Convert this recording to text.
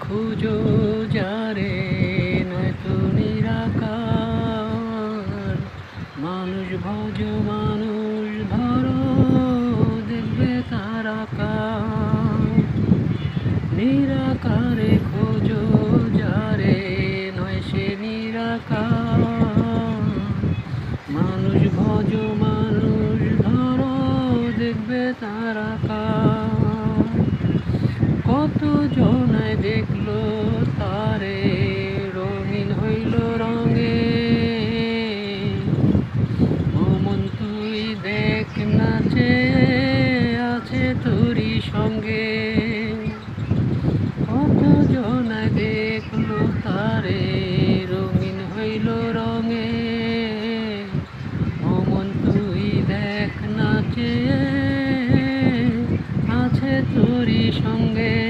খুঁজো, যারে নয়তো নিরাকার। মানুষ ভজ, মানুষ ধরো দেখবে তারাকার নিরাকারে খোঁজো, যারে নয় সে নিরাকার। মানুষ ভজ, মানুষ ধরো দেখবে তারাকার কত জনায় বন্ধুরি সঙ্গে। কতজনা দেখল তারে? রঙিন হইল রঙে। অমন তুই দেখ নাচে আছে তোরি সঙ্গে।